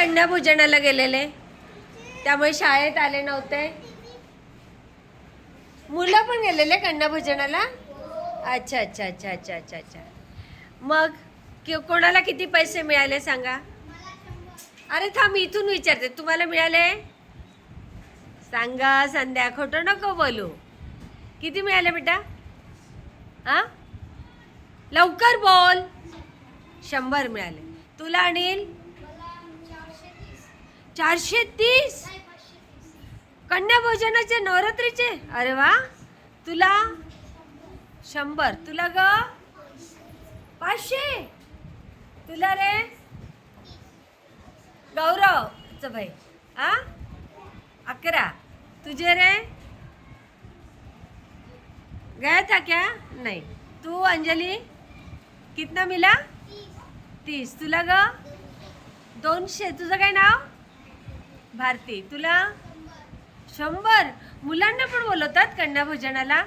कन्या भोजनाला गेलेले. त्यामुळे शाळेत आले नव्हते. मुलं पण गेलेले कन्या भोजनाला अच्छा अच्छा अच्छा अच्छा अच्छा अच्छा. मग कि कोणाला किती पैसे मिळाले सांगा? अरे थांब इथून विचारते. तुम्हाला मिळाले? सांगा संध्या खोटं नको बोलू. किती मिळाले बेटा? हा? लवकर बोल. शंभर मिळाले. तुला अनिल चारशे तीस. कन्या भोजनाचे नवरात्रीचे? अरे वा. तुला शंभर. तुला ग पाचशे. तुला रे गौरव. भाई आ? अकरा. तुझे रे? गया था क्या नाही. तू अंजली कितना मिला? तीस. तुला ग दोनशे. तुझं काय नाव? भारती तुला शंभर मुलांना पण बोलवतात कन्या भोजनाला.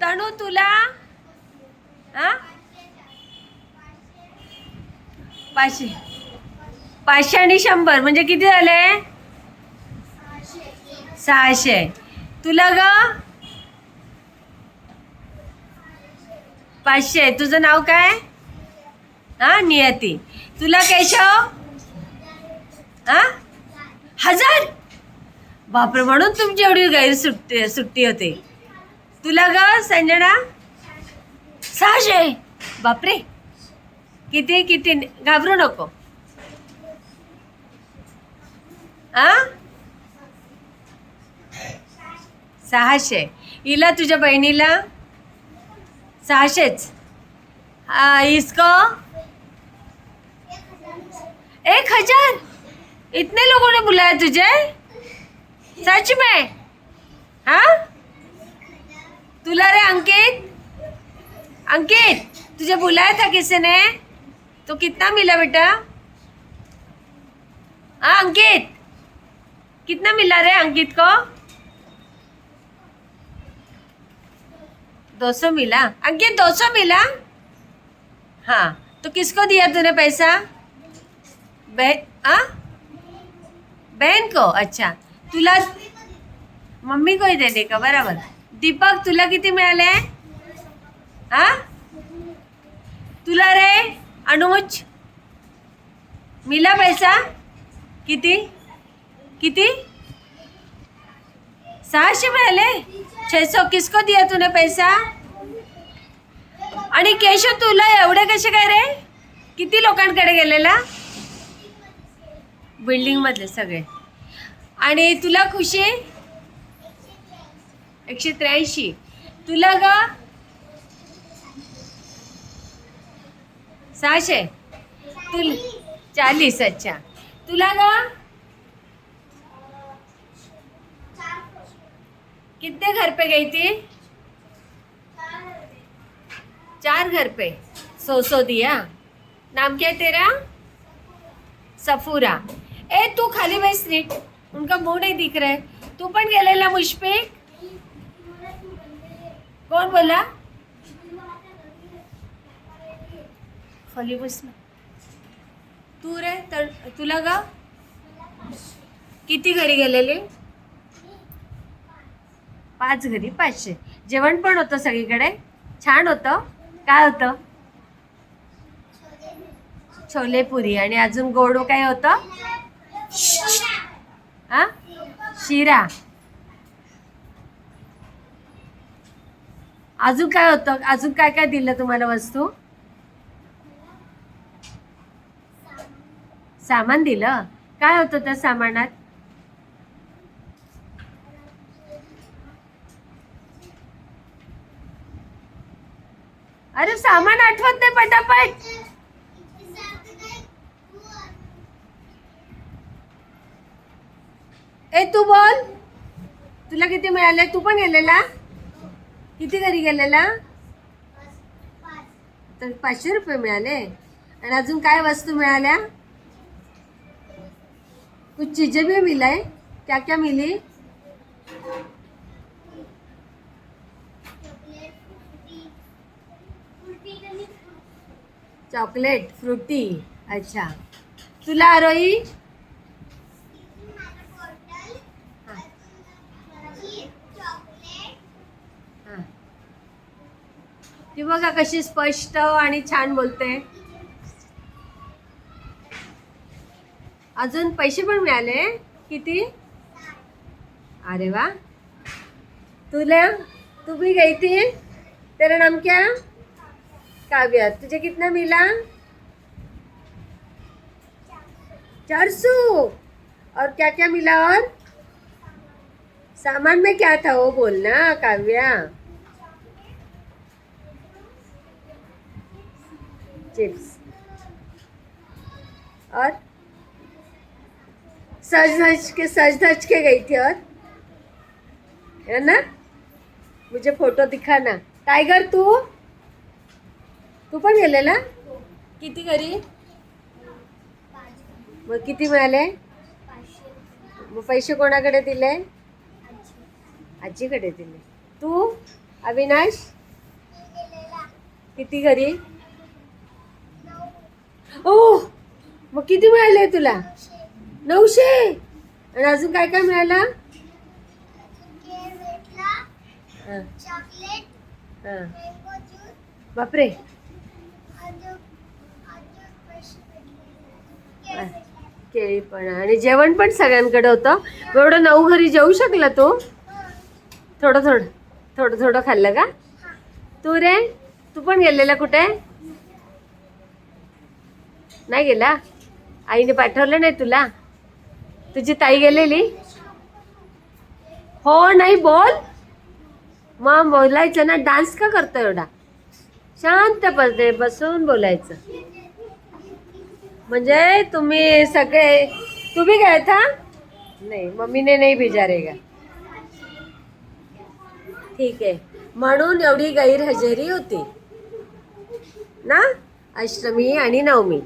तणू तुला हा पाचशे. पाचशे आणि शंभर म्हणजे किती झाले? सहाशे. तुला ग? पाचशे. तुझं नाव काय? हा नियती. तुला केशव? हा हजार? बापरे म्हणून तुमची एवढी गैर सुट्टी सुट्टी होते. तुला ग संजना? सहाशे? बापरे. किती किती? घाबरू नको. आ? सहाशे. हिला तुझ्या बहिणीला? सहाशेच. आ, इसको एक हजार. इतने लोगों ने बुलाया तुझे? सच में? हाँ? तुला रे अंकित? अंकित, तुझे बुलाया था किसी ने? तो कितना मिला बेटा? हाँ अंकित? कितना मिला रे अंकित को? दो सौ मिला। अंकित, दो सौ मिला? हाँ तो किसको दिया तूने पैसा? बहन हाँ? बहन को अच्छा. तुला मम्मी को ही देने का? बराबर. दीपक तुला किती मिळाले? हा? तुला रे अनुज. मिला पैसा? किती? किती? सहाशे मिळाले? छे किसको दिया तुने पैसा? आणि केशव तुला एवढे कसे काय रे? किती लोकांकडे गेलेला? बिल्डिंग मधले सगळे. आणि तुला खुशी? एकशे त्र्याऐंशी. तुला ग? सहाशे. तुल चाळीस अच्छा. तुला ग? कितने घर पे गई थी? चार घर पे. सो सो दिया. नाम क्या तेरा? सफूरा. ए तू खाली बैस नीट. उनका मुंह नहीं दिख रहा है. तू पण गेलेला मुझ पे बोला? खाली बस ना. तू रे तर तुला ग किती घरी गेलेले? पाच घरी पाचशे. जेवण पण होतं सगळीकडे. छान होतं. काय होतं? छोले पुरी आणि अजून गोड काय होतं? आ? शिरा. अजून काय होतं? अजून काय काय दिलं तुम्हाला वस्तू? सामान दिलं? काय होतं त्या सामानात? अरे सामान आठवत नाही पटापट. ए तू बोल. तुला किती मिळाले? तू पण गेलेला? किती घरी गेलेला? तर पाचशे रुपये मिळाले. आणि अजून काय वस्तू मिळाल्या? कुछ चीजें भी मिला क्या क्या मिली? Chocolate frutti. अच्छा. तुला आरोही? ती बघा कशी स्पष्ट आणि छान बोलते. अजून पैसे पण मिळाले. किती? अरे वा. तुला? तू भी गई थी तेरा नाम क्या काव्या तुझे कितना मिला? चार सौ और क्या क्या मिला और? सामान में क्या था वो बोलना काव्या? चिप्स और सज धज के सज धज के गई थी और। है ना? मुझे फोटो दिखा ना टायगर तू? तू पण गेलेला? किती घरी? मग किती मिळाले? मग पैसे कोणाकडे दिले? आजीकडे दिले. तू? अविनाश? किती घरी? ओ मग किती मिळाले तुला? नऊशे? आणि अजून काय काय मिळालं? हां. हां. बापरे. केळी पण. आणि जेवण पण सगळ्यांकडे होतं. एवढं नऊ घरी जेवू शकला तू? थोडं थोडं. थोडं थोडं खाल्लं का? तू रे? तू पण गेलेला कुठे? नाही गेला? आईने पाठवलं नाही तुला? तुझी ताई गेलेली? हो नाही बोल. मग बोलायचं ना डान्स का करतो एवढा? शांत शांतपणे बसून बोलायचं. म्हणजे तुम्ही सगळे तुम्ही गए था? नाही मम्मीने नाही भिजारेगा ठीक आहे. म्हणून एवढी गैरहजेरी होती. ना? अष्टमी आणि नवमी.